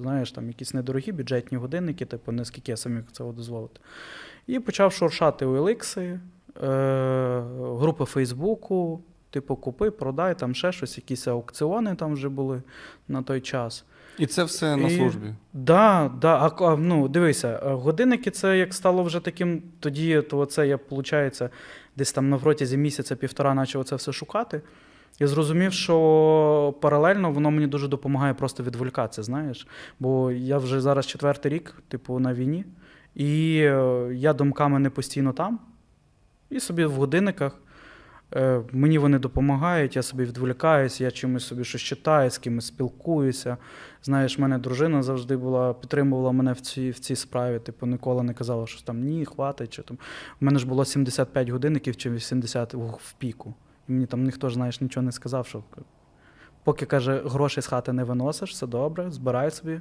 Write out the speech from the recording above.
знаєш, там якісь недорогі бюджетні годинники, типу, не скільки я самі міг цього дозволити. І почав шуршати у Еликси, е, групи Фейсбуку, типу, купи, продай, там ще щось, якісь аукціони там вже були на той час. І це все на службі. Да, да. А, ну, дивися, годинники це як стало вже таким, тоді то це я, виходить, десь там на протязі місяця-півтора почав це все шукати. І зрозумів, що паралельно воно мені дуже допомагає просто відволікатися, знаєш. Бо я вже зараз четвертий рік, типу, на війні, і е, я думками не постійно там. І собі в годинниках. Е, Мені вони допомагають, я собі відволікаюся, я чимось собі щось читаю, з кимось спілкуюся. Знаєш, мене дружина завжди була, підтримувала мене в цій, в цій справі. Типу, ніколи не казала, що там ні, хватить. Чи там. У мене ж було 75 годинників чи 80 в, в піку. Мені там ніхто знаєш, нічого не сказав, що поки каже, гроші з хати не виносиш, все добре, збирай собі.